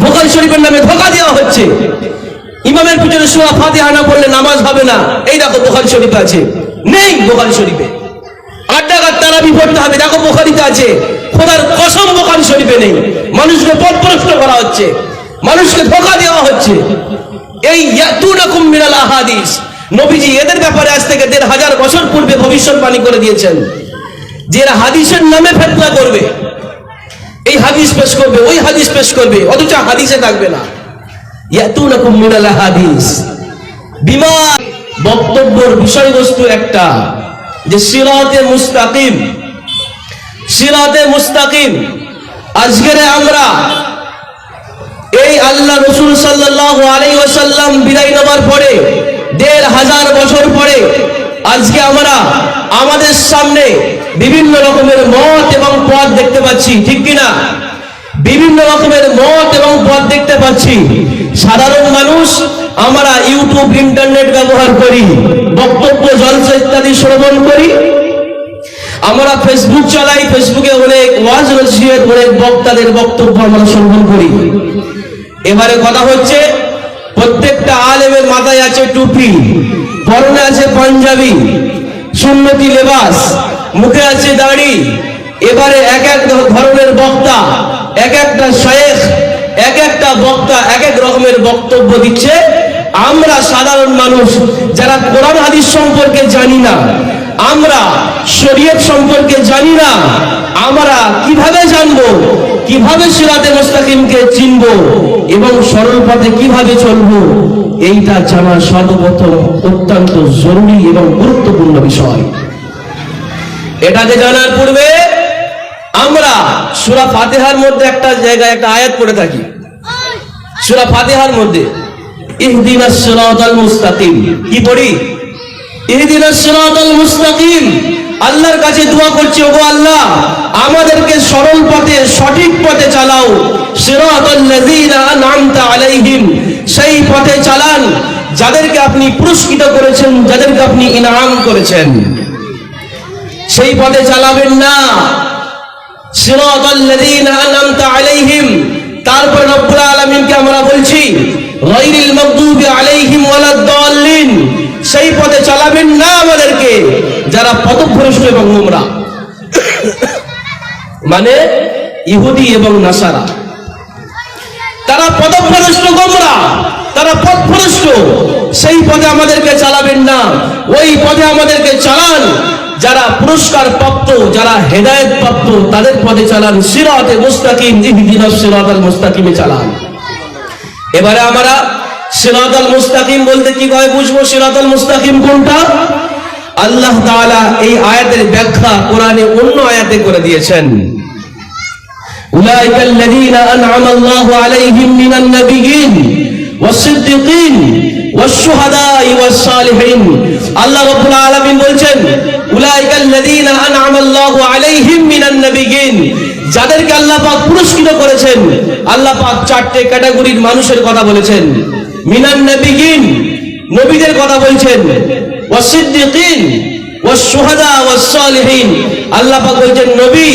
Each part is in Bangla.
বোখারি শরীফের নামে ধোকা দেওয়া হচ্ছে। ইমামের পিছনে সোয়া ফাতিহা আনা পড়লে নামাজ হবে না। এই দেখো বোখারি শরীফ আছে। নেই বোখারি শরীফে। আট টাকার তারাবি পড়তে হবে। দেখো বোখারিতে আছে। খোদার কসম বোখারি শরীফে নেই। মানুষকে পথপ্রশ্ন করা হচ্ছে। মানুষকে ধোকা দেওয়া হচ্ছে। এই ইয়াতুনাকুম মিনাল আহাদিস। নবীজি এদের ব্যাপারে আজ থেকে দেড় হাজার বছর পূর্বে ভবিষ্যৎবাণী করে দিয়েছেন। যে এরা হাদিসের নামে ফেতনা করবে। এই হাদিস পেশ করবে, ওই হাদিস পেশ করবে, অথচ হাদিসে থাকবে না। ইয়াতুনাকুম মিনাল হাদিস। বিমান বক্তব্যের বিষয়বস্তু একটা, যে সিরাতে মুস্তাকিম সিরাতে মুস্তাকিম, আজকের আমরা এই আল্লাহ রসুল সাল্লাল্লাহু আলাইহি ওয়াসাল্লাম বিদায় নেওয়ার পরে, দেড় হাজার বছর পরে আজকে আমরা আমাদের সামনে বিভিন্ন রকমের মত এবং পথ দেখতে পাচ্ছি, ঠিক কিনা? বিভিন্ন রকমের মত এবং পথ দেখতে পাচ্ছি। সাধারণ মানুষ, আমরা ইউটিউব, ইন্টারনেট ব্যবহার করি, বক্তব্য, জলসা ইত্যাদি শ্রবণ করি। আমরা ফেসবুক চালাই ফেসবুকে অনেক ওয়াজ, নসিহত, অনেক বক্তাদের বক্তব্য আমরা শ্রবণ করি। এবারে কথা হচ্ছে, প্রত্যেকটা আলেমের মাথায় আছে টুপি। পরনে আছে পাঞ্জাবি, সুন্নতি লেবাস, মুখে আছে দাড়ি। এবারে এক এক ধরনের বক্তা, এক একটা শেখ এক একটা বক্তা, এক এক রকমের বক্তব্য দিচ্ছে। আমরা সাধারণ মানুষ যারা কোরআন, হাদিস সম্পর্কে জানি না, আমরা শরীয়ত সম্পর্কে জানি না, আমরা কীভাবে জানব, কীভাবে সিরাতে মুস্তাকিমকে চিনব এবং সরল পথে কীভাবে চলবো এইটা জানা সর্বপ্রথম অত্যন্ত জরুরি এবং গুরুত্বপূর্ণ বিষয়। এটাকে জানার পূর্বে আমরা সুরা ফাতেহার মধ্যে একটা জায়গায় একটা আয়াত পড়ে থাকি। সুরা ফাতেহার মধ্যে ইহদিনাস সিরাতাল মুস্তাকিম। কি পড়ি? ইহদিনাস সিরাতাল মুস্তাকিম। আল্লাহর কাছে দোয়া করছি, ওগো আল্লাহ, আমাদেরকে সরল পথে, সঠিক পথে চালাও। আলাইহিম, সেই পথে চালান যাদেরকে আপনি পুরস্কৃত করেছেন, যাদেরকে আপনি ইনাম করেছেন। সেই পথে চালাবেন না। আলাইহিম, তারপর রব্বুল আলামিনকে আমরা বলছি আলাইহিম সেই পথে চালাবেন না আমাদেরকে। যারা পথভ্রষ্ট এবং গোমরা মানে ইহুদি এবং নাসারা। তারা পদভ্রষ্ট, গোমরা। তারা পথভ্রষ্ট সেই পদে আমাদেরকে চালাবেন না। ওই পদে আমাদেরকে চালান। যারা পুরস্কার প্রাপ্ত, যারা হেদায়েত প্রাপ্ত, তাদের পদে চালান। সিরাতে মুস্তাকিম ইহদিনাস সিরাতাল মুস্তাকিমে চালান। এবারে আমরা সিরাতাল মুস্তাকিম বলতে কি কয় বুঝব? সিরাতাল মুস্তাকিম কোনটা? আল্লাহ তাআলা এই আয়াতের ব্যাখ্যা কোরআনে অন্য আয়াতে করে দিয়েছেন أولئك الذين أنعم الله عليهم من النبيين والصديقين والشهداء والصالحين الله رب العالمين বলছেন أولئك الذين أنعم الله عليهم من النبيين যাদেরকে আল্লাহ পাক পুরস্কৃত করেছেন আল্লাহ পাক চারটে ক্যাটাগরির মানুষের কথা বলেছেন মিনান নবিগিন নবীদের কথা বলছেন ওয়াসিদ্দিকিন ওয়াসসুহাদা ওয়াসসালিহিন। আল্লাহ পাক বলেন নবী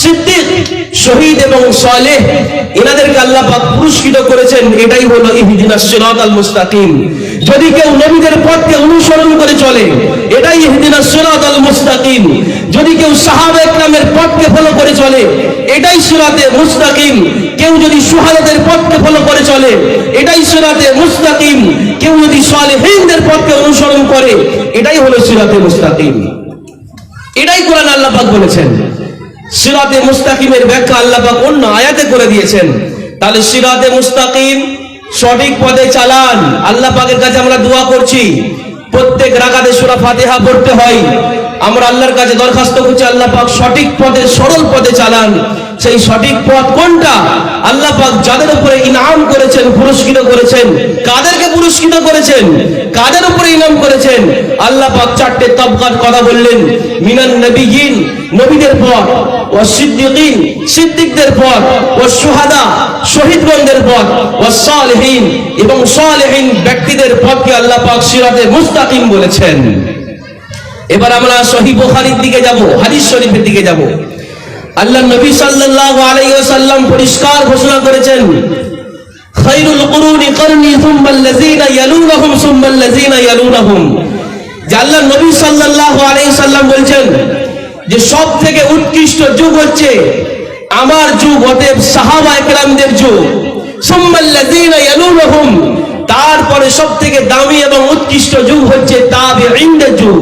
সিদ্দিক, শহীদ এবং সালেহ, এনাদেরকে আল্লাহ পাক পুরস্কৃত করেছেন। এটাই হলো ইহদিনাস সিরাতাল মুস্তাকিম। যদি কেউ নবীদের পথকে অনুসরণ করে চলে, এটাই ইহদিনাস সিরাতাল মুস্তাকিম। যদি কেউ সাহাবা একরামের পথকে ফলো করে চলে, এটাই সিরাতে মুস্তাকিম। কেউ যদি সুহাদাদের পথকে ফলো করে চলে, এটাই সিরাতে মুস্তাকিম। কেউ যদি সালেহিনদের পথকে অনুসরণ করে, এটাই হলো সিরাতে মুস্তাকিম। এটাই কোরআন আল্লাহ পাক বলেছেন। সিরাতে মুস্তাকিমের ব্যাখ্যা আল্লাহ পাক অন্য আয়াতে করে দিয়েছেন। তাহলে সিরাতে মুস্তাকিম সঠিক পথে চালান। আল্লাহ পাকের কাছে আমরা দোয়া করছি, প্রত্যেক রাগাতে সূরা ফাতিহা পড়তে হয়। আমরা আল্লাহর কাছে দরখাস্ত করছি, আল্লাহ পাক সঠিক পথে, সরল পথে চালান। সেই সঠিক পথ কোনটা? আল্লাহ পাক যাদের উপরে ইনাম করেছেন, পুরস্কৃত করেছেন, কাদেরকে পুরস্কৃত করেছেন? কাদের উপরে ইনাম করেছেন? আল্লাহ পাক চারটে তবকার কথা বললেন, মিনান নবীন, নবীদের পথ ও সিদ্দিকিন, সিদ্দিকদের পথ ও সুহাদা, শহীদগণদের পথ ও সালেহীন এবং সালেহীন ব্যক্তিদের পথকে আল্লাহ পাক সিরাতে মুস্তাকিম বলেছেন। এবার আমরা সহি বুখারীর দিকে যাব, হাদিস শরীফের দিকে যাব। আল্লাহ নবী সাল্লাল্লাহু আলাইহি ওয়াসাল্লাম পরিষ্কার ঘোষণা করেছেন, খায়রুল কুরুনি করনি সুম্মাল্লাযীনা ইয়ালুনাহুম সুম্মাল্লাযীনা ইয়ালুনাহুম। যে আল্লাহ নবী সাল্লাল্লাহু আলাইহি সাল্লাম বলছেন যে সব থেকে উৎকৃষ্ট যুগ হচ্ছে আমার যুগ, অতএব সাহাবা একরামদের যুগ। তারপরে সব থেকে দামি এবং উৎকৃষ্ট যুগ হচ্ছে তাবিঈনদের যুগ।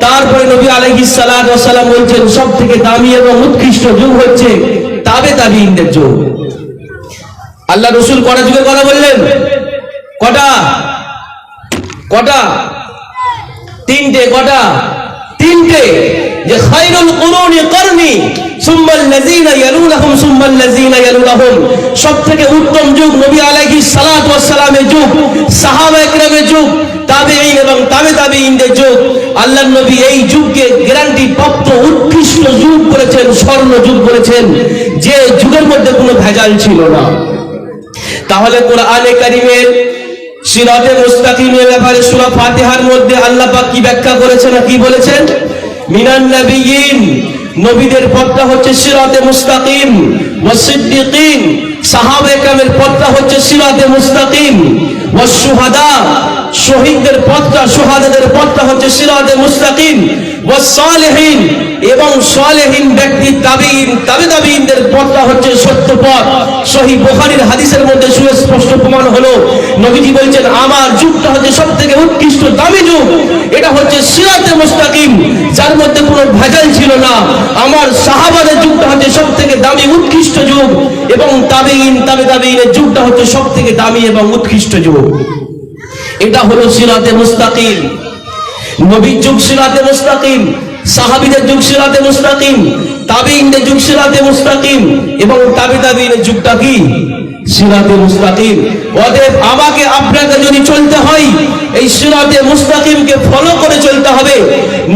তারপরে নবী আলাইহিস সালাম বলছেন সব থেকে দামি এবং উৎকৃষ্ট যুগ হচ্ছে তাবে তাবিঈনদের যুগ। আল্লাহ রসুল কটা যুগের কথা বললেন? কটা? কটা? তিনটে কটা? তিনটে। যে খায়রুল কুরুনি করনি, সুম্মাল লাযিনা ইয়ালুনাহুম, সুম্মাল লাযিনা ইয়ালুনাহুম। সবথেকে উত্তম যুগ নবী আলাইহিস সালাতু ওয়াস সালামের যুগ, সাহাবা একরামের যুগ, তাবেঈন এবং তাবে তাবেঈনদের যুগ। আল্লাহর নবী এই যুগকে গ্যারান্টি প্রাপ্ত উৎকৃষ্ট যুগ করেছেন, স্বর্ণ যুগ করেছেন। যে যুগের মধ্যে কোনো ভেজাল ছিল না। তাহলে কোরআনে কারিমের সিরাতে মুস্তাকিমের ব্যাপারে সূরা ফাতিহার মধ্যে আল্লাহ পাক কি ব্যাখ্যা করেছেন কি বলেছেন? মিনান নবিয়িন নবীদের পথটা হচ্ছে সিরাতে মুস্তাকিম। ওয়াস সিদ্দিকিন কেরামের পথটা হচ্ছে সিরাতে মুস্তাকিম। ওয়াস শুহাদা, শহীদদের পথটা সুহাদাদের পথটা হচ্ছে সিরাতে মুস্তাকিম। ওয়াস এবং সালেহিন ব্যক্তি তাবিইন তাবে তাবিইনদের পথটা হচ্ছে সত্য পথ। সহি বুখারীর হাদিসের মধ্যে সুস্পষ্ট প্রমাণ হলো, নবীজি বলছেন, আমার যুগটা হচ্ছে সবথেকে উৎকৃষ্ট দামি যুগ। এটা হচ্ছে সিরাতে মুস্তাকিম, যার মধ্যে কোনো ভেজাল ছিল না। আমার সাহাবাদের যুগটা হচ্ছে সবথেকে দামি উৎকৃষ্ট যুগ এবং তাবিইন তাবে তাবিইনের যুগটা হচ্ছে সবথেকে দামি এবং উৎকৃষ্ট যুগ। এটা হলো সিরাতে মুস্তাকিম। নবীর যুগ সিরাতে মুস্তাকিম, সাহাবীদের যুগ সিরাতে মুস্তাকিম, তাবিইনদের যুগ সিরাতে মুস্তাকিম, এবং তাবি তাবিইনের যুগটা কি? সিরাতে মুস্তাকিম। অতএব আমাকে আপনাকে যদি চলতে হয়, এই সিরাতে মুস্তাকিমকে ফলো করে চলতে হবে,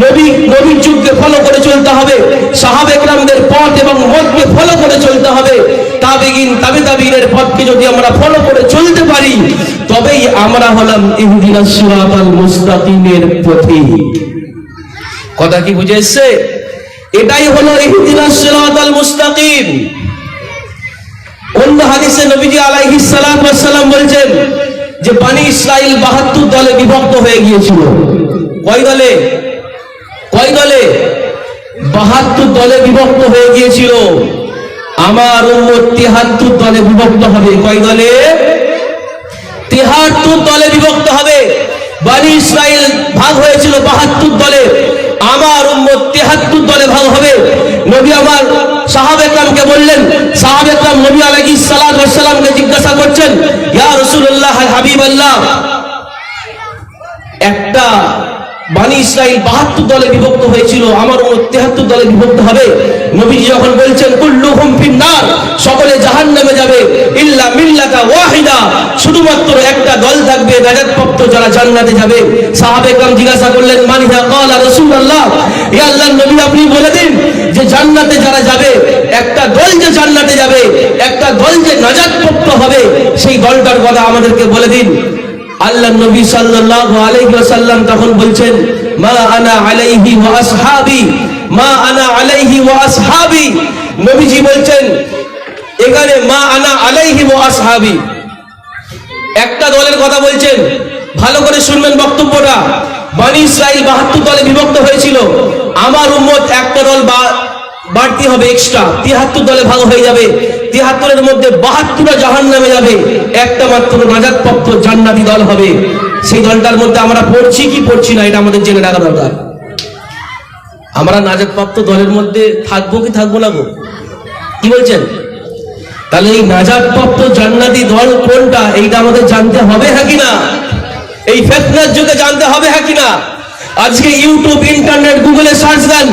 নবী, নবীর যুগকে ফলো করে চলতে হবে সাহাবে একরামদের পথ এবং মতকে ফলো করে চলতে হবে তাবিগিন তাবি তাবিনের পথকে যদি আমরা ফলো করে চলতে পারি, তবেই আমরা হলাম মুস্তাকিমের পথে। কথা কি বুঝে এসছে? এটাই হলো মুস্তাকিম। অন্য হাদিসে নবীজি আলাইহিস সালাম বলছেন যে বানি ইসরাইল 72 দলে বিভক্ত হয়ে গিয়েছিল। কয় দলে? কয় দলে? 72 দলে বিভক্ত হয়ে গিয়েছিল। আমার উম্মত 73 দলে বিভক্ত হবে। কয় দলে? তিহাত্তর দলে বিভক্ত হবে। বানি ইসরাইল ভাগ হয়েছিল বাহাত্তর দলে। আমার উম্মত তিহাত্তর দলে ভাগ হবে। নবী আমার সাহাব একরামকে বললেন, সাহাব একরাম নবী ওয়াস সালামকে জিজ্ঞাসা করছেন, ইয়া রাসূলুল্লাহ হাবিবাল্লাহ, একটা বানি ইসরাইল বাহাত্তর দলে বিভক্ত হয়েছিল, আমার উম্মত তেহাত্তর দলে বিভক্ত হবে। নবীজি যখন বলছেন, কুল্লুহুম ফিন্নার সকলে জাহান্নামে যাবে। ইল্লা মিল্লাতা ওয়াহিদা, শুধুমাত্র একটা দল থাকবে নাজাতপ্রাপ্ত যারা জান্নাতে যাবে। সাহাবে কাম জিজ্ঞাসা করলেন মানিহা ক্বালা রাসূলুল্লাহ? ইয়া আল্লাহর নবী, আপনি বলে দিন যে জান্নাতে যারা যাবে, একটা দল যে জান্নাতে যাবে, একটা দল যে নাজাতপ্রাপ্ত হবে, সেই দলটার কথা আমাদেরকে বলে দিন। আল্লাহ নবী সাল্লাল্লাহু আলাইহি ওয়াসাল্লাম তখন বলছেন, মা আনা আলাইহি ওয়া আসহাবি, মা আনা আলাইহি ওয়া আসহাবি। নবীজি বলছেন, এখানে মা আনা আলাইহি ওয়া আসহাবি। একটা দলের কথা বলছেন, ভালো করে শুনবেন বক্তব্যটা। বানি ইসরাইল বাহাত্তর দলে বিভক্ত হয়েছিল। আমার উম্মত একটা দল বাড়তি হবে এক্সট্রা তিয়াত্তর দলে ভাগ হয়ে যাবে। তিয়াত্তরের মধ্যে বাহাত্তরটা জাহান নামে যাবে। একটা মাত্র নাজাদপ্রাপ্ত জান্নাতি দল হবে। সেই দলটার মধ্যে আমরা পড়ছি কি পড়ছি না, এটা আমাদের জেনে রাখা দরকার। আমরা নাজাদপ্রাপ্ত দলের মধ্যে থাকব কি থাকব না গো? কি বলছেন? তাহলে এই নাজাদপ্রাপ্ত জান্নাতি দল কোনটা, এইটা আমাদের জানতে হবে হ্যাঁ কিনা এই ফেতনার যুগে জানতে হবে হ্যাঁ কিনা আজকে ইউটিউব, ইন্টারনেট, গুগলে সার্চ দেন।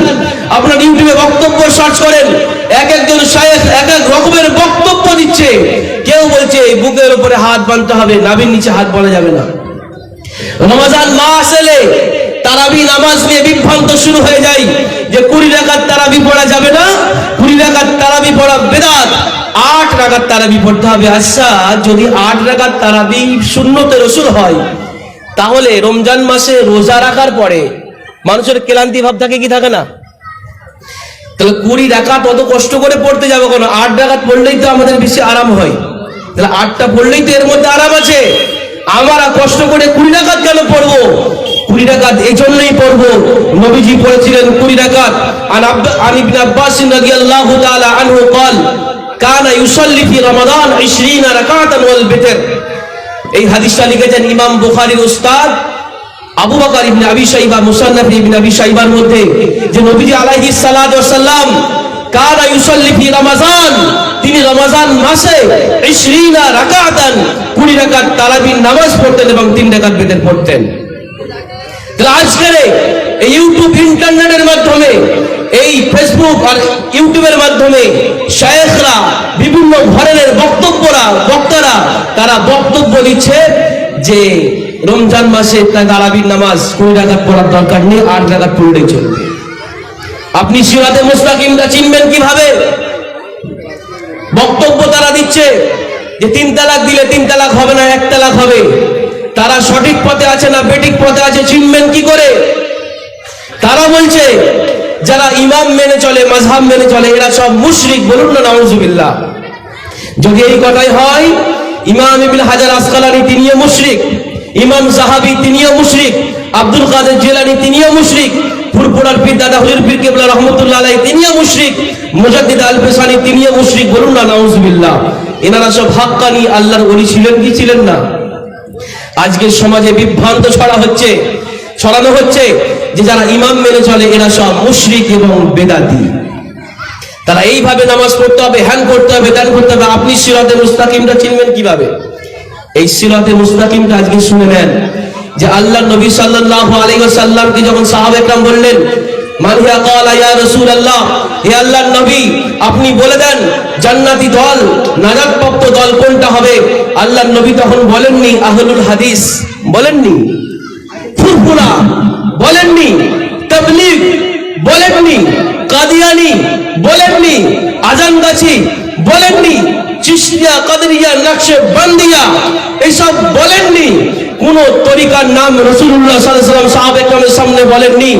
আপনার ইউটিউবে বক্তব্য সার্চ করেন। এক একজন শায়েখ এক এক রকমের বক্তব্য দিচ্ছে। কেউ বলছে বুকের উপরে হাত বাঁধতে হবে, নাভির নিচে হাত বাঁধা যাবে না। রমজান মাস এলে তারাবি নামাজ নিয়ে বিভ্রান্ত শুরু হয়ে যায় যে কুড়ি রাকাত তারাবি পড়া যাবে না, কুড়ি রাকাত তারাবি পড়া বেদাত। আট রাকাত তারাবি পড়তে হবে। আচ্ছা যদি আট রাকাত তারাবি শূন্যতে রসুল হয়, তাহলে রমজান মাসে রোজা রাখার পরে মানুষের ক্লান্তি ভাব থাকে কি থাকে না? তাহলে কুড়ি ডাকাত অত কষ্ট করে পড়তে যাবো কেন আট ডাকাত পড়লেই তো আমাদের বেশি আরাম হয় তাহলে আটটা পড়লেই তো এর মধ্যে আরাম আছে আমরা কষ্ট করে কুড়ি ডাকাত কেন পড়বো কুড়ি ডাকাত এই জন্যই পড়বো নবীজি পড়েছিলেন কুড়ি ডাকাত আন আব্বা আন ইবনে আব্বাস রাদিয়াল্লাহু তাআলা আনহু قال কানা ইউসাল্লি ফি রমাদান 20 রাকাতান ওয়াল বিতর এই হাদিসটা লিখেছেন ইমাম বুখারীর উস্তাদ আবু বকর ইবনে আবি শাইবা, মুসান্নাফ ইবনে আবি শাইবার মধ্যে যে নবীজি আলাইহিস সালাতু ওয়াসাল্লাম কানা ইউসাল্লি ফি রমাজান, তিনি রমাজান মাসে 20 রাকাতান 20 রাকাত তারাবির নামাজ পড়তেন এবং 3 রাকাত বেতের পড়তেন। আজকের এই ইউটিউব ইন্টারনেটের মাধ্যমে, এই ফেসবুক আর ইউটিউবের মাধ্যমে শায়েখরা বিভিন্ন ধরনের বক্তব্যরা, বক্তারা, তারা বক্তব্য দিচ্ছে যে রমজান মাসে তার তারাবির নামাজ কুড়ি রাখাত পড়ার দরকার নেই, আট রাখাত পড়লেই চলবে। আপনি সিরাতে মুস্তাকিমটা চিনবেন কীভাবে? বক্তব্য তারা দিচ্ছে যে তিন তালাক দিলে তিন তালাক হবে না, এক তালাক হবে। তারা সঠিক পথে আছে না বেঠিক পথে আছে, চিনবেন কি করে? তারা বলছে, যারা ইমাম মেনে চলে মাঝহাব মেনে চলে, এরা সব মুশরিক, বলুন না নাউজুবিল্লাহ। যদি এই কথাই হয়, ইমাম ইবনে হাজার আসকালানি তিনিও মুশরিক। ইমাম সাহাবি তিনিও মুশরিক, আব্দুল কাদের জিলানি তিনিও মুশরিক, ফুরফুরার পীর দাদা হুজুর পীর কেবলা রহমতুল্লাহ আলাইহি তিনিও মুশরিক, মুজাদ্দিদ আল ফেসানি তিনিও মুশরিক, বলুন না নাউজুবিল্লাহ। এনারা সব হাক্কানি, আল্লাহর ওলি ছিলেন কি ছিলেন না? আজকের সমাজে বিভ্রান্ত ছড়া হচ্ছে, ছড়ানো হচ্ছে যে যারা ইমাম মেনে চলে, এরা সব মুশরিক এবং বেদাতি। তারা এইভাবে নামাজ পড়তে হবে, হ্যান করতে হবে, ত্যান করতে হবে। আপনি সিরাতে মুস্তাকিমটা চিনবেন কীভাবে? এই সিরাতে মুস্তাকিমটা আজকে শুনে নেন যে আল্লাহ নবী সাল্লাল্লাহু আলাইহি ওয়াসাল্লামকে যখন সাহাবা একরাম বললেন মানহিয়া ক্বালা ইয়া রাসূলুল্লাহ হে আল্লাহর নবী, আপনি বলে দেন, জান্নাতি দল, নাজাতপ্রাপ্ত দল কোনটা হবে? আল্লাহর নবী তখন বলেননি, আহলুল হাদিস বলেননি, ফুরফুরা বলেননি, তাবলিগ বলেননি, কাদিয়ানি বলেননি আজানগাছি বলেননি চিশতিয়া কাদরিয়া, নকশে বান্দিয়া এইসব বলেননি। কোন তরিকার নাম রসুল্লাহ সাল্লাম সাহাব একরামের সামনে বলেননি।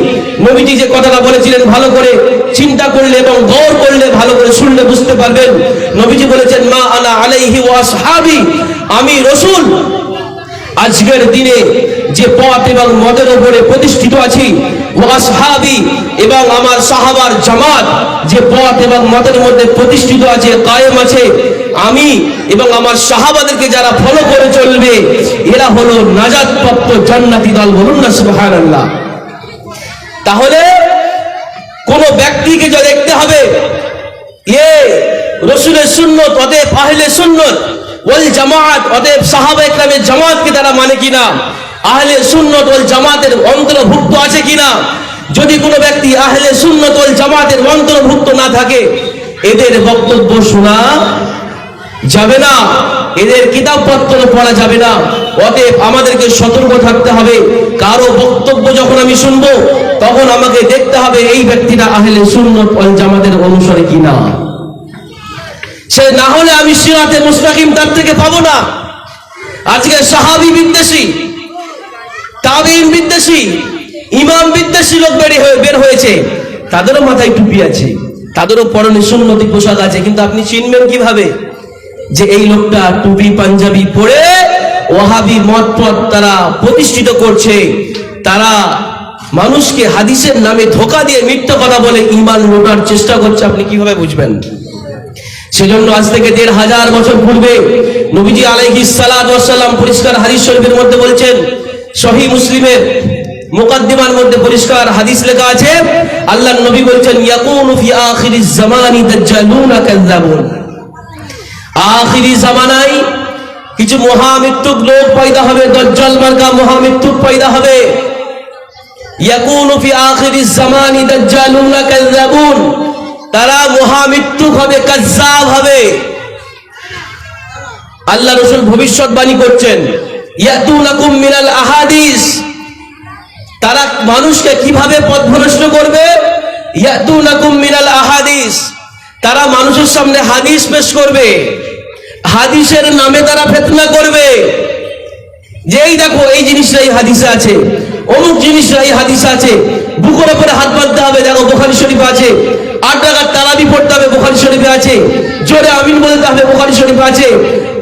নবীজি যে কথাটা বলেছিলেন, ভালো করে চিন্তা করলে এবং গৌর করলে, ভালো করে শুনলে বুঝতে পারবেন। নবীজি বলেছেন, মা আনা আলাইহি ওয়া সাহাবি আমি রসুল। আজকের দিনে যে পথ এবং মদের উপরে প্রতিষ্ঠিত আছি ওয়াসহাবি এবং আমার সাহাবার জামাত যে পথ এবং মদের মধ্যে প্রতিষ্ঠিত আছে, কায়েম আছে আমি এবং আমার সাহাবাদেরকে যারা ফলো করে চলবে, এরা হলো নাজাদপ্রাপ্ত জান্নাতি দল বলুন না সুবহানাল্লাহ। তাহলে কোন ব্যক্তিকে যা দেখতে হবে, এ রসুলের সুন্নত, অতএব আহলে সুন্নত, ওয়াল জামাত, অতএব সাহাবা একরামের জামাতকে তারা মানে কিনা আহলে সুন্নত ওয়াল জামাতের অন্তর্ভুক্ত আছে কিনা যদি কোনো ব্যক্তি আহলে সুন্নত ওয়াল জামাতের অন্তর্ভুক্ত না থাকে, এদের বক্তব্য শোনা যাবে না। এদের কিতাবপত্র পড়া যাবে না। অতএব আমাদেরকে সতর্ক থাকতে হবে। কারও বক্তব্য যখন আমি শুনব, তখন আমাকে দেখতে হবে এই ব্যক্তিটা আহলে সুন্নত জামাতের অনুসারে কিনা সে না হলে আমি সিরাতে মুস্তাকিম তার থেকে পাবো না। আজকে সাহাবি বিদ্বেষী তাবিন বিদ্বেষী, ইমাম বিদ্বেষী লোক হয়ে বের হয়েছে। তাদেরও মাথায় টুপি আছে। তাদেরও পরনে সুন্নতি পোশাক আছে। কিন্তু আপনি চিনবেন কীভাবে? যে এই লোকটা টুপি পাঞ্জাবি পরে ওহাবি মত তারা প্রতিষ্ঠিত করছে। তারা মানুষকে হাদিসের নামে ধোকা দিয়ে মিথ্যা কথা বলে ইমান লোটার চেষ্টা করছে, আপনি কীভাবে বুঝবেন? সেজন্য আজ থেকে দেড় হাজার বছর পূর্বে নবীজি আলাইহিস সালাম পরিষ্কার হাদিস শরীফের মধ্যে বলছেন সহি মুসলিমের মুকদ্দিমার মধ্যে পরিষ্কার হাদিস লেখা আছে, আল্লাহর নবী বলছেন, ইয়াকুনু ফি আখিরিজ জামানি দাজ্জালুনা কাযাবুন আখিরি জামানায় কিছু মহামৃত্যুক লোক পয়দা হবে, দজ্জাল মার্কা মহামৃত্যুক পয়দা হবে। তারা মহামৃত্যুক হবে কাজ্জাব হবে। আল্লাহ রসুল ভবিষ্যৎবাণী করছেন মিনাল আহাদিস। তারা মানুষকে কীভাবে পথভ্রষ্ট করবে? মিনাল আহাদিস। তারা মানুষের সামনে হাদিস পেশ করবে। হাদিসের নামে তারা ফেতনা করবে। যে এই দেখো, এই জিনিসটা এই হাদিসে আছে। অমুক জিনিসটা এই হাদিসে আছে। বুকের উপরে হাত বাঁধতে হবে, দেখো, বোখারি শরীফ আছে। আট টাকার তারাবি পড়তে হবে, বোখারি শরীফে আছে। জোরে আমিন বলতে হবে, বোখারি শরীফে আছে।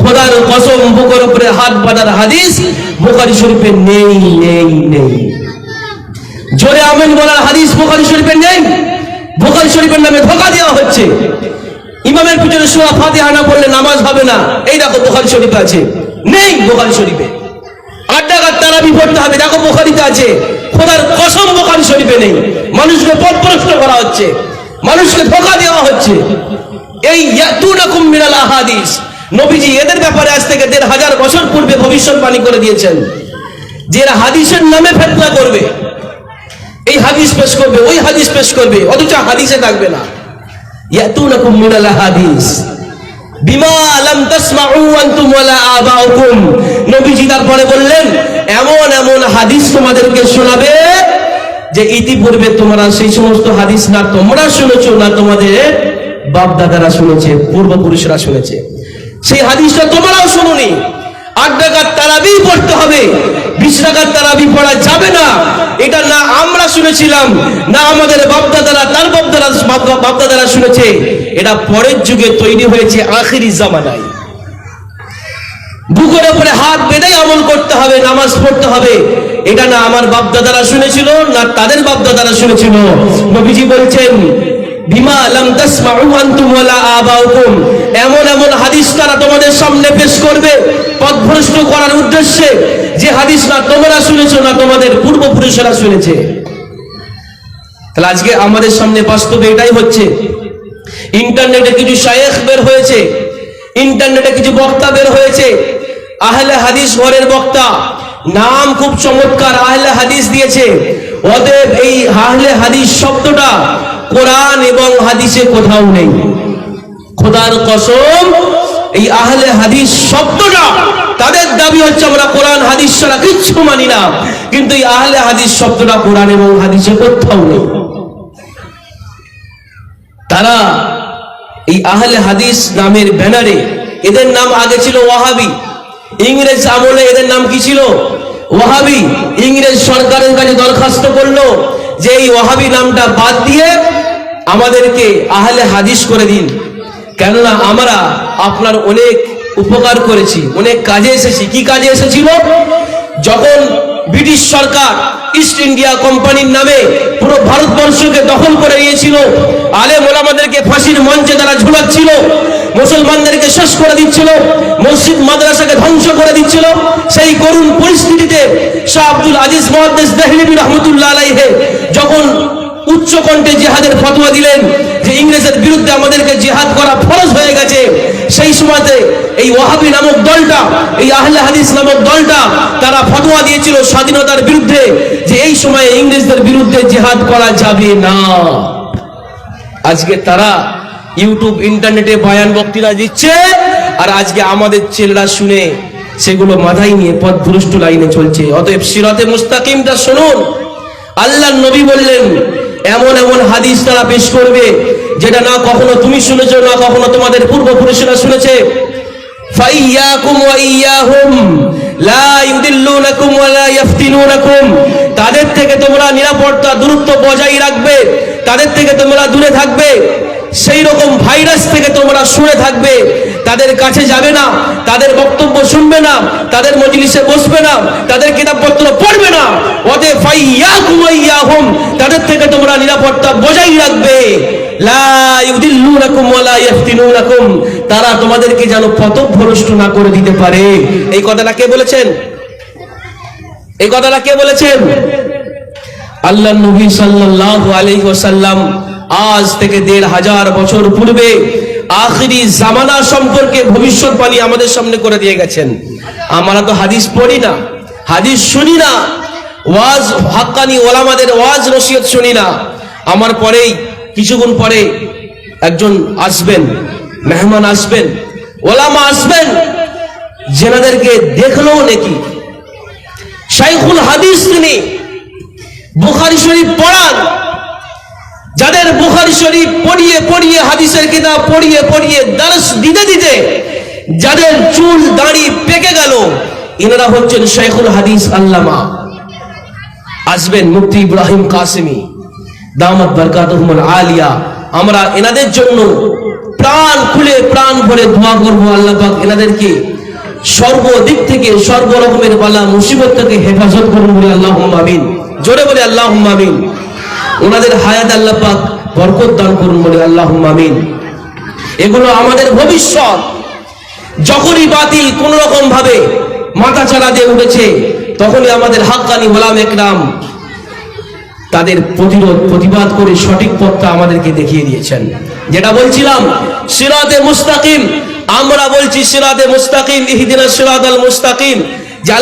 খোদার কসম, বুকের উপরে হাত বাঁধার হাদিস বোখারি শরীফে নেই নেই নেই। জোরে আমিন বলার হাদিস বোখারি শরীফে নেই। বোখারি শরীফের নামে ধোকা দেওয়া হচ্ছে। ইমামের পিছনে সোয়া ফাতে আনা পড়লে নামাজ হবে না। এই দেখো বোখারি শরীফে আছে। নেই বোখারি শরীফে। হবে। নেই। মানুষকে মানুষকে দেওয়া হচ্ছে। এই নবীজি এদের ব্যাপারে আজ থেকে দেড় হাজার বছর পূর্বে ভবিষ্যৎবাণী করে দিয়েছেন। যে এরা হাদিসের নামে ফেতনা করবে, এই হাদিস পেশ করবে, ওই হাদিস পেশ করবে, অথচ হাদিসে থাকবে না। ইয়াতুনাকুম মিনাল আহাদিস বিমা লাম তাসমাউ আনতুম ওয়ালা আবাউকুম। নবীজি তারপরে বললেন, এমন এমন হাদিস তোমাদেরকে শোনাবে যে ইতিপূর্বে তোমরা সেই সমস্ত হাদিস না তোমরা শুনেছো, না তোমাদের বাপ দাদারা শুনেছে, পূর্বপুরুষরা শুনেছে। সেই হাদিসটা তোমরাও শুনুনি। আট টাকার তারাবি পড়তে হবে, বিশ টাকার তারাবি পড়া যাবে না। এটা না আমরা শুনেছিলাম, না আমাদের বাপদাদারা, তার বাপদাদা, বাপদাদারা শুনেছে। এটা পরের যুগে তৈরি হয়েছে আখিরি জামানায়। বুকের উপরে হাত বেঁধেই আমল করতে হবে, নামাজ পড়তে হবে। এটা না আমার বাপদাদারা শুনেছিল, না তাদের বাপদাদারা শুনেছিল। নবীজি বলছেন বিমা লাম তাসমাউ আনতুম ওয়ালা আবাউকুম। এমন এমন হাদিস তারা তোমাদের সামনে পেশ করবে, পথভ্রষ্ট করার উদ্দেশ্যে। যে তোমরা না তোমাদের শুনেছে। তাহলে আজকে আমাদের সামনে বাস্তবে এটাই হচ্ছে। ইন্টারনেটে কিছু শায়েখ বের হয়েছে, ইন্টারনেটে কিছু বক্তা বের হয়েছে। আহলে হাদিস ঘরের বক্তা, নাম খুব চমৎকার, আহলে হাদিস দিয়েছে। অতএব এই আহলে হাদিস শব্দটা কোরআন এবং হাদিসে কোথাও নেই। খোদার কসম, এই আহলে হাদিস শব্দটা, তাদের দাবি হচ্ছে আমরা কোরআন, হাদিস ছাড়া কিচ্ছু মানি না। কিন্তু এই আহলে হাদিস শব্দটা কোরআন এবং হাদিসে কোথাও নেই। তারা এই আহলে হাদিস নামের ব্যানারে, এদের নাম আগে ছিল ওয়াহাবি। ইংরেজ আমলে এদের নাম কি ছিল? ওয়াহাবি। ইংরেজ সরকারের কাছে দরখাস্ত করল যে এই ওয়াহাবি নামটা বাদ দিয়ে আমাদেরকে আহলে হাদিস করে দিন। কেননা আমরা আপনার অনেক উপকার করেছি, অনেক কাজে এসেছি। কি কাজে এসেছিল? যখন ব্রিটিশ সরকার ইস্ট ইন্ডিয়া কোম্পানির নামে পুরো ভারতবর্ষকে দখল করে নিয়েছিল, আলেম ওলামাদেরকে ফাঁসির মঞ্চে তারা ঝুলাচ্ছিল, মুসলমানদেরকে শেষ করে দিচ্ছিল, মসজিদ মাদ্রাসাকে ধ্বংস করে দিচ্ছিল। সেই করুণ পরিস্থিতিতে শাহ আব্দুল আজিজ মহাদ্দেশ দেহলিবি রহমতুল্লাহ আলাইহে যখন উচ্চ কণ্ঠে জিহাদের ফতোয়া দিলেন যে ইংরেজের বিরুদ্ধে আমাদেরকে জেহাদ করা ফরজ হয়ে গেছে। সেই সময়তে এই ওয়াহাবি নামক দলটা, এই আহলে হাদিস নামক দলটা, তারা ফতোয়া দিয়েছিল স্বাধীনতার বিরুদ্ধে যে এই সময়ে ইংরেজদের বিরুদ্ধে জেহাদ করা যাবে না। আজকে তারা ইউটিউব, ইন্টারনেটে বয়ান বক্তৃতা দিচ্ছে আর আজকে আমাদের চেল্লা শুনে সেগুলো মাথায় নিয়ে পথ ভ্রষ্ট লাইনে চলছে। অতএব সিরাতে মুস্তাকিমটা শুনুন। আল্লাহ নবী বললেন এমন এমন হাদিস তারা পেশ করবে, যেটা না কখনো তুমি শুনেছো, না কখনো তোমাদের পূর্বপুরুষরা শুনেছে। তাদের থেকে তোমরা নিরাপত্তা, দূরত্ব বজায় রাখবে, তাদের থেকে তোমরা দূরে থাকবে। সেই রকম ভাইরাস থেকে তোমরা শুনে থাকবে। তাদের কাছে যাবে না, তাদের বক্তব্য শুনবে না, তাদের মজলিসে বসবে না, তাদের কিতাবপত্র পড়বে না। অতএব ফাইয়াকুম ওয়া ইয়াহুম তাদের থেকে তোমরা নিরাপত্তা বজায় রাখবে। তারা তোমাদেরকে যেন পথভ্রষ্ট না করে দিতে পারে। এই কথাটা কে বলেছেন? এই কথাটা কে বলেছেন? আল্লাহ নবী আলাইহি ওয়াসাল্লাম আজ থেকে দেড় হাজার বছর পূর্বে আখিরি জামানা সম্পর্কে ভবিষ্যৎবাণী আমাদের সামনে করে দিয়ে গেছেন। আমরা তো হাদিস পড়ি না, হাদিস শুনি না। ওয়াজ, হাক্কানি ওলামাদের ওয়াজ, নসিহত শুনি না। আমার পরেই, কিছুক্ষণ পরে একজন আসবেন, মেহমান আসবেন, ওলামা আসবেন। যেনাদেরকে দেখলেও নাকি। শাইখুল হাদিস তিনি, বুখারি শরীফ পড়ান। যাদের বুখারি শরীফ পড়িয়ে পড়িয়ে, হাদিসের কিতাব পড়িয়ে পড়িয়ে দারস দিতে দিতে যাদের চুল, দাড়ি পেকে গেল এনারা হচ্ছেন শেখুল হাদিস আল্লামা। আসবেন মুফতি ইব্রাহিম কাসিমি, দামত বরকাতুহুমুল আলিয়া। আমরা এনাদের জন্য প্রাণ খুলে প্রাণ ভরে দোয়া করব আল্লাহ এনাদেরকে সর্বদিক থেকে সর্ব রকমের বালা মুসিবত থেকে হেফাজত করুন বলে আল্লাহ আমিন। জোরে বলে আল্লাহ আমিন। ওনাদের হায়াত আল্লাহ পাক বরকত দান করুন বলে আল্লাহ আমিন। এগুলো আমাদের ভবিষ্যৎ। যখনই বাতিল কোন রকম ভাবে মাথা চালা দিয়ে উঠেছে, তখনই আমাদের হাক্কানি গোলাম একরাম তাদের প্রতিরোধ, প্রতিবাদ করে সঠিক পথটা আমাদেরকে দেখিয়ে দিয়েছেন। যেটা বলছিলাম, সিরাতে মুস্তাকিম, আমরা বলছি সিরাতে মুস্তাকিম, ইহদিনা সিরাত আল মুস্তাকিম। যে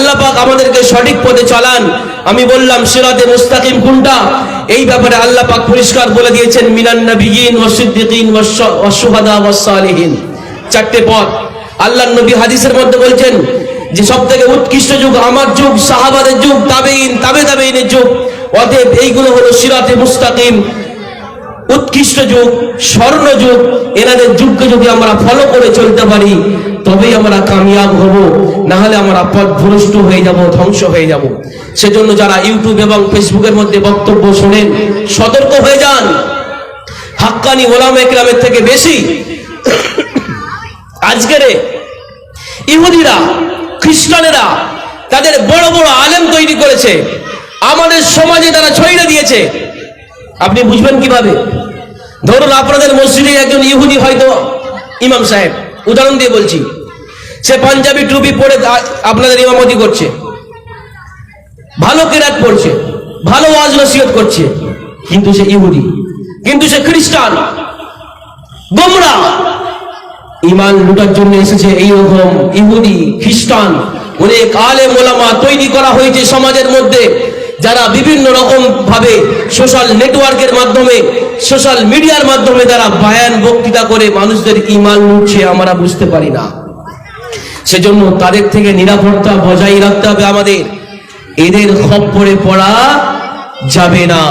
আমাদেরকে সঠিক পথে চালান। আমি বললাম, সিরাতে মুস্তাকিম কোনটা? এই ব্যাপারে আল্লাহ পাক পরিষ্কার বলে দিয়েছেন, মিনান নবিয়িন ওয়াস সিদ্দিকিন ওয়াস ওয়াস শুহাদা ওয়াস সালিহিন। চারটে পথ। আল্লাহর নবী হাদিসের মধ্যে বলছেন যে সব থেকে উৎকৃষ্ট যুগ আমার যুগ, সাহাবাদের যুগ তাবেইন তাবে তাবেইনের যুগ। অতএব এইগুলো হলো সিরাতে মুস্তাকিম। উৎকৃষ্ট যুগ, স্বর্ণ যুগ, এনাদের যুগকে যদি আমরা ফলো করে চলতে পারি, তবেই আমরা কামিয়াব হব না হলে আমরা পথ ভ্রষ্ট হয়ে যাব, ধ্বংস হয়ে যাব। সেজন্য যারা ইউটিউব এবং ফেসবুকের মধ্যে বক্তব্য শোনেন, সতর্ক হয়ে যান। হাক্কানি ওলাম একরামের থেকে বেশি। আজকের ইহুদিরা, খ্রিস্টানেরা, তাদের বড় বড় আলেম তৈরি করেছে। আমাদের সমাজে তারা ছড়িয়ে দিয়েছে। আপনি বুঝবেন কীভাবে? ধরুন আপনাদের মসজিদে একজন ইহুদি হয়তো, ইমাম সাহেব, উদাহরণ দিয়ে বলছি, সে পাঞ্জাবি টুপি পরে আপনাদের ইমামতি করছে, ভালো কেরাত পড়ছে, ভালো ওয়াজ নসিহত করছে, কিন্তু সে ইহুদি, কিন্তু সে খ্রিস্টান, গোমরা, ইমান লুটার জন্য এসেছে এইরকম ইহুদি, খ্রিস্টান, অনেক আলে মোলামা তৈরি করা হয়েছে সমাজের মধ্যে। যারা বিভিন্ন রকম ভাবে সোশ্যাল নেটওয়ার্কের মাধ্যমে সোশ্যাল মিডিয়ার মাধ্যমে তারা বায়ান বক্তৃতা করে মানুষদের ইমান লুটছে, আমরা বুঝতে পারি না। সেজন্য তাদের থেকে নিরাপত্তা বজায় রাখতে হবে আমাদের। এদের খপ্পরে পড়া যাবে না।